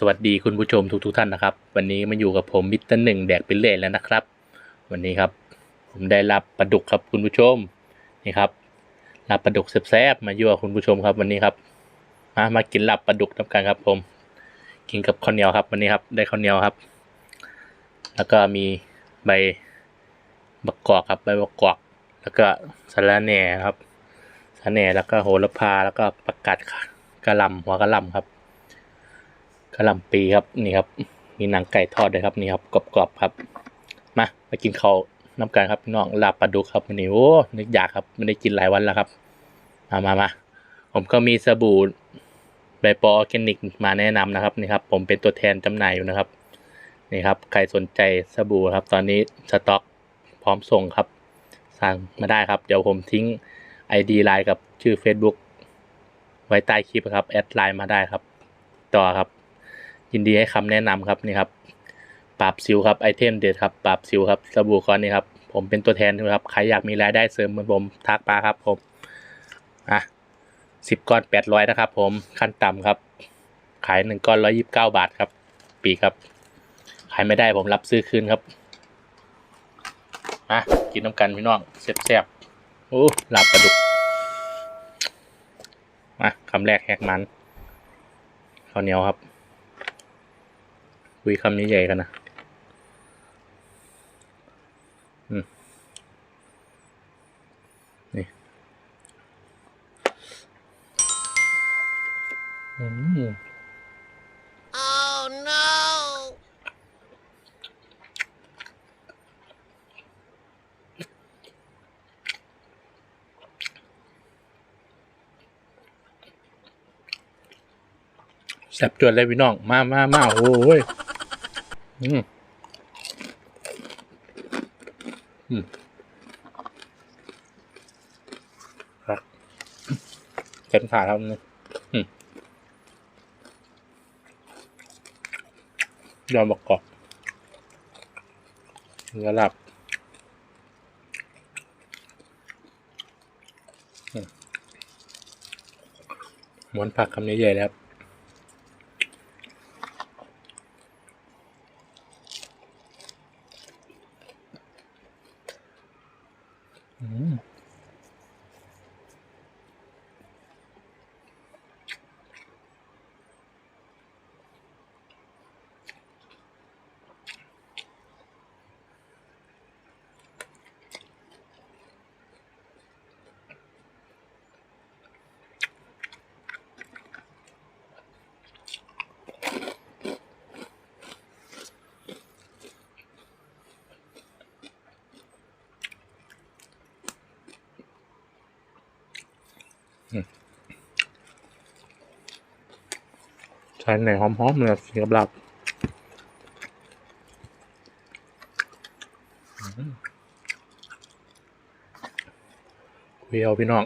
สวัสดีคุณผู้ชมทุกทท่านนะครับ วันนี้มาอยู่กับผมมิสเตอร์หนึ่งแดกเป็นเล่แล้วนะครับ วันนี้ครับ ผมได้รับปลาดุกครับคุณผู้ชมนี่ครับรับปลาดุกแซ่บๆมายั่วคุณผู้ชมครับ วันนี้ครับ มามากินลับปลาดุกน้ำกันครับ ผม กินกับข้าวเหนียวครับ วันนี้ครับ ได้ข้าวเหนียวครับ แล้วก็มีใบบักกอกครับใบบักกอกแล้วก็สะระแหน่ครับสะระแหน่แล้วก็โหระพาแล้วก็ประกาศกระลำหัวกระลำครับ กะหล่ำปีครับนี่ครับ มีหนังไก่ทอดด้วยครับนี่ครับกรอบๆครับ มาไปกินข้าวน้ำกันครับพี่น้องลาบปลาดุกครับวันนี้โอ้นึกอยากครับไม่ได้กินหลายวันแล้วครับ มามามาผมก็มีสบู่ไบปอออร์แกนิกมาแนะนำนะครับนี่ครับ ผมเป็นตัวแทนจำหน่ายอยู่นะครับนี่ครับ ใครสนใจสบู่ครับ ตอนนี้สต็อกพร้อมส่งครับ สั่งมาได้ครับ เดี๋ยวผมทิ้ง ID ไลน์กับชื่อ Facebook ไว้ใต้คลิปครับ แอดไลน์มาได้ครับ ต่อครับ ยินดีให้คำแนะนำครับนี่ครับปราบซิวครับไอเทมเด็ดครับปราบซิวครับสบู่ก้อนนี้ครับผมเป็นตัวแทนนะครับใครอยากมีรายได้เสริมเหมือนผมทักมาครับผมอะสิบก้อนแปดร้อยนะครับ ผมขั้นต่ำครับ ขายหนึ่งก้อนร้อยิบเก้าบาทครับ ปีครับ ขายไม่ได้ผมรับซื้อคืนครับอะกินน้ำกันพี่น้องแซ่บๆโอ้ลาบปลาดุกมาคำแรกแหกมันข้าวเหนียวครับ คุยคำนี้ใหญ่กันนะอืมนี่อืม Oh no! แซ่บจวนเลยพี่น้อง มามามาโอ้ย อืมอืมครับเต็มขาครับนี่ยอมบอกกอบเนื้อหลับม้วนผักคำนี้ใหญ่แล้ว ช้ไหนหอมๆเลยสีกับหลับคุยเอาพี่น้อง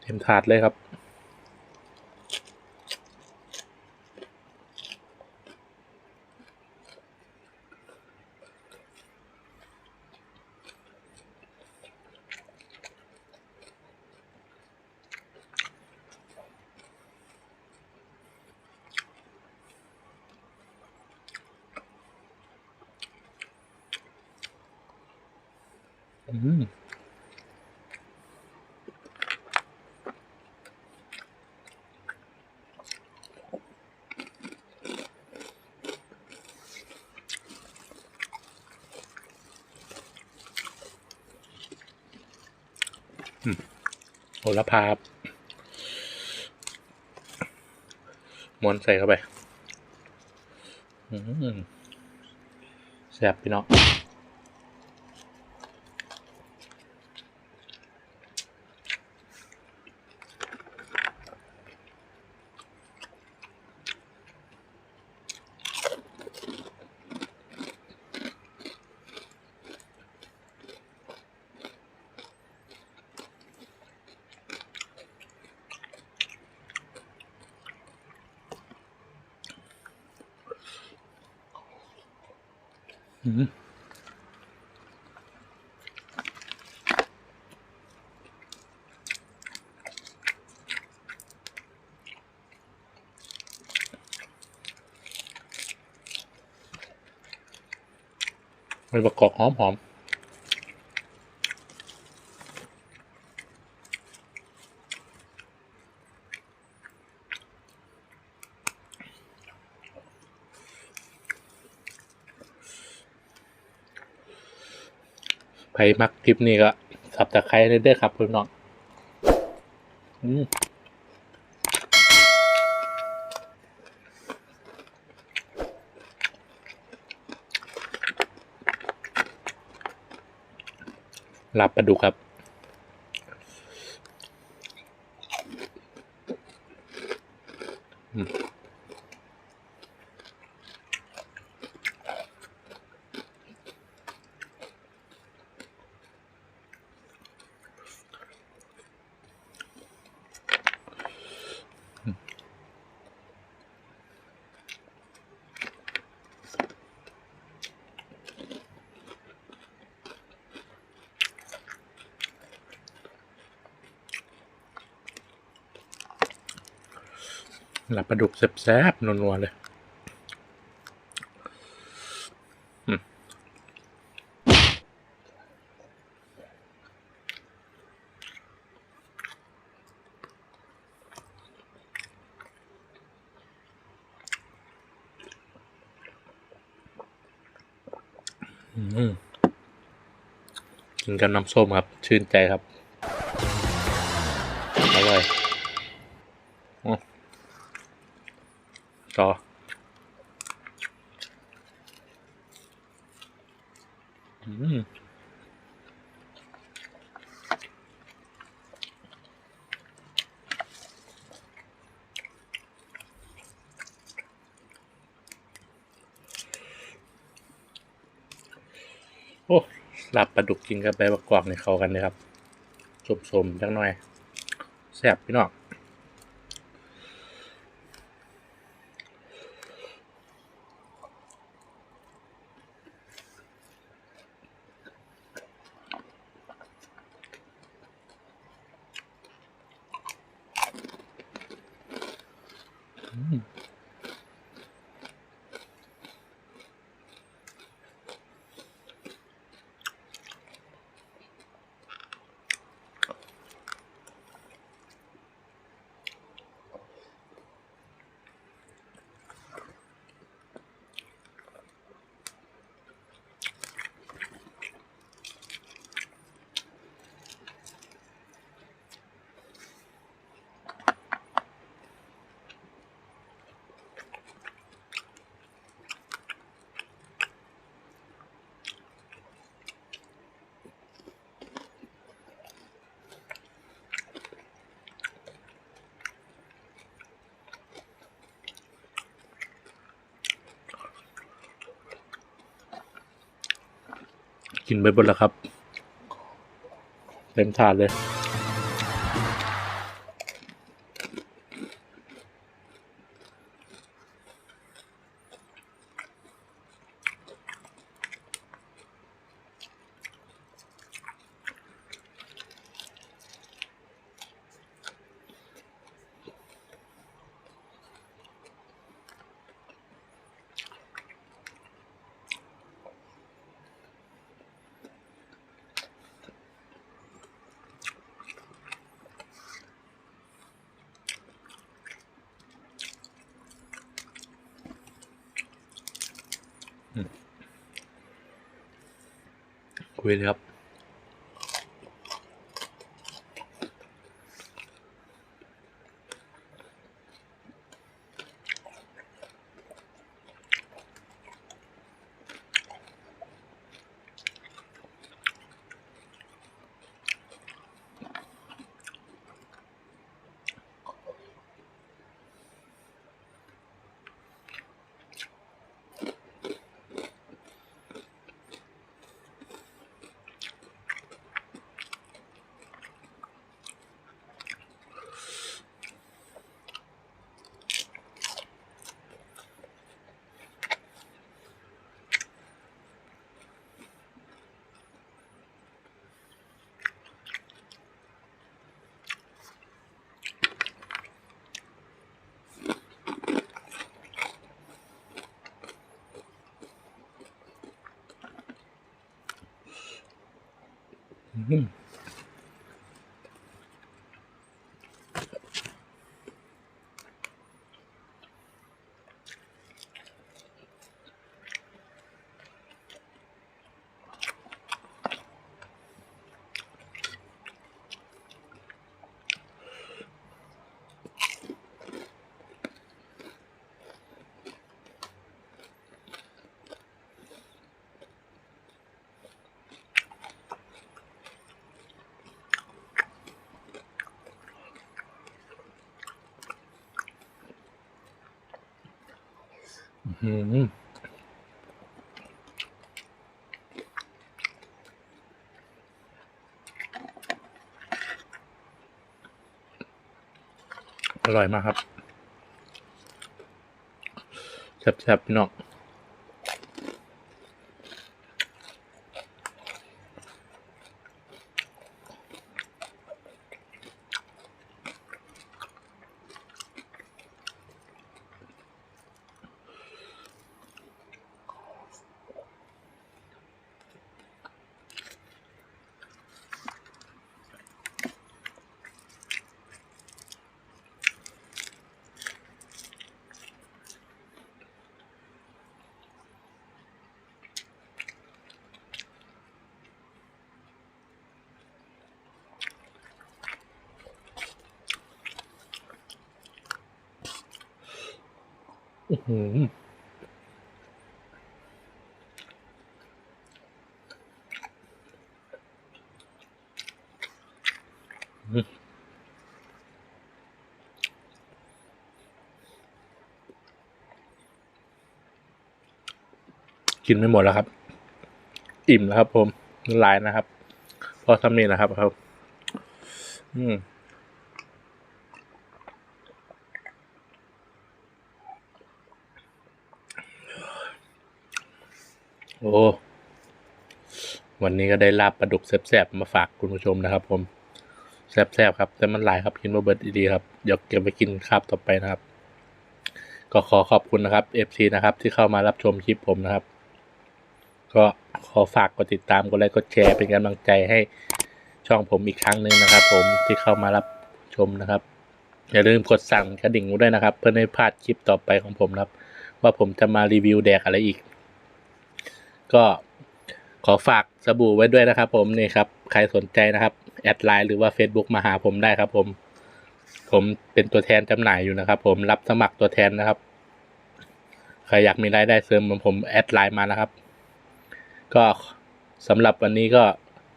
เต็มถาดเลยครับ โหระพาม้วนใส่เข้าไปแซ่บพี่น้อง ไบประกอบหอมหอม รมักคลิปนี้ก็สับตะไคร้เด้อครับเพื่อน้องอืมลาบปลาดุกครับ หลาบปลาดุกแซ่บๆนัวๆ เลยอืมกินกับน้ำส้มครับ ชื่นใจครับอร่อยอม ต่ออืมโอ้หลาบปลาดุกกินกับใบมะกอกในเขากันเลยครับสมๆจังหน่อย แซ่บพี่น้อง กินไปหมดแล้วครับ เต็มถาดเลย คุยเลยครับ Mm-hmm. อืมอร่อยมากครับแซ่บๆพี่น้อง กินไม่หมดแล้วครับ อิ่มแล้วครับผมลายนะครับ พอทำนี่นะครับครับ อืม โอ้ วันนี้ก็ได้ลาบปลาดุกแซ่บๆมาฝากคุณผู้ชมนะครับผม แซ่บๆครับ แต่มันหลายครับกินมาเบิร์ดดีๆครับเดี๋ยวเก็บไปกินคาบต่อไปนะครับ ก็ขอขอบคุณนะครับ FC นะครับ ที่เข้ามารับชมคลิปผมนะครับ ก็ขอฝากกดติดตามกดไลค์กดแชร์เป็นกำลังใจให้ช่องผมอีกครั้งหนึ่งนะครับ ผมที่เข้ามารับชมนะครับ อย่าลืมกดสั่งกระดิ่งด้วยนะครับ เพื่อไม่พลาดคลิปต่อไปของผมนะครับ ว่าผมจะมารีวิวแดกอะไรอีก ก็ขอฝากสบู่ไว้ด้วยนะครับ ผมนี่ครับ ใครสนใจนะครับ แอดไลน์หรือว่า Facebook มาหาผมได้ครับ ผม ผมเป็นตัวแทนจำหน่ายอยู่นะครับ ผมรับสมัครตัวแทนนะครับใครอยากมีรายได้เสริมเหมือนผมแอดไลน์มานะครับ ก็สำหรับวันนี้ก็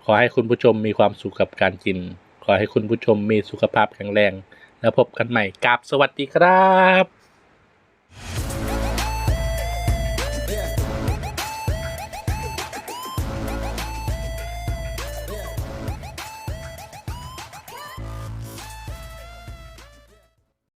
ขอให้คุณผู้ชมมีความสุขกับการกิน ขอให้คุณผู้ชมมีสุขภาพแข็งแรง แล้วพบกันใหม่กราบสวัสดีครับ